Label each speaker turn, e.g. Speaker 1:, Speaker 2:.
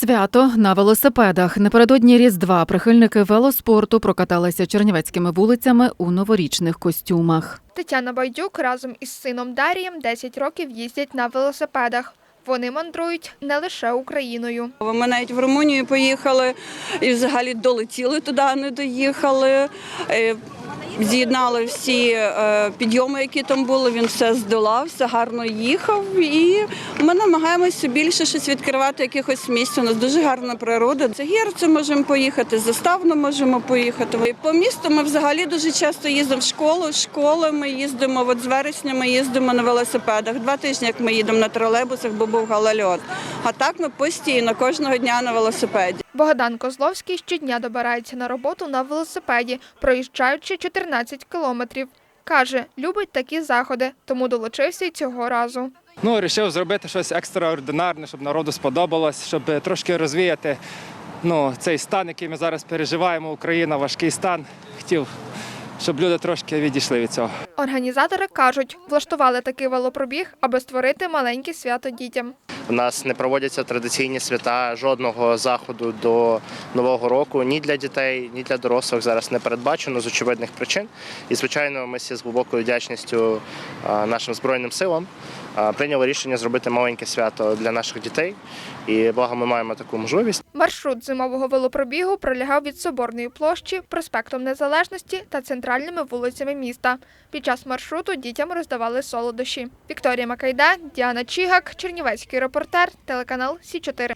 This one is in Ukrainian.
Speaker 1: Свято на велосипедах. Напередодні Різдва прихильники велоспорту прокаталися чернівецькими вулицями у новорічних костюмах.
Speaker 2: Тетяна Байдюк разом із сином Дарієм 10 років їздять на велосипедах. Вони мандрують не лише Україною.
Speaker 3: Ми навіть в Румунію поїхали і взагалі долетіли туди, не доїхали. З'єднали всі е, підйоми, які там були. Він все здолав, все гарно їхав. І ми намагаємося більше щось відкривати, якихось місць. У нас дуже гарна природа. Це гірце можемо поїхати, заставно можемо поїхати. По місту ми взагалі дуже часто їздимо в школу. з Школи ми їздимо. От з вересня ми їздимо на велосипедах. Два тижні, як ми їдемо на тролейбусах, бо був галальот. А так ми постійно кожного дня на велосипеді.
Speaker 2: Богдан Козловський щодня добирається на роботу на велосипеді, проїжджаючи 14 кілометрів. Каже, любить такі заходи, тому долучився й цього разу.
Speaker 4: Ну, вирішив зробити щось екстраординарне, щоб народу сподобалось, щоб трошки розвіяти ну, цей стан, який ми зараз переживаємо. Україна, важкий стан. Хотів, щоб люди трошки відійшли від цього.
Speaker 2: Організатори кажуть, влаштували такий велопробіг, аби створити маленьке свято дітям.
Speaker 5: У нас не проводяться традиційні свята жодного заходу до нового року ні для дітей, ні для дорослих зараз не передбачено з очевидних причин. І звичайно, ми всі з глибокою вдячністю нашим збройним силам прийняли рішення зробити маленьке свято для наших дітей. І благо ми маємо таку можливість.
Speaker 2: Маршрут зимового велопробігу пролягав від Соборної площі, проспектом Незалежності та центральними вулицями міста. Під час маршруту дітям роздавали солодощі. Вікторія Макайда, Діана Чігак, Чернівецький репортер, телеканал Сі 4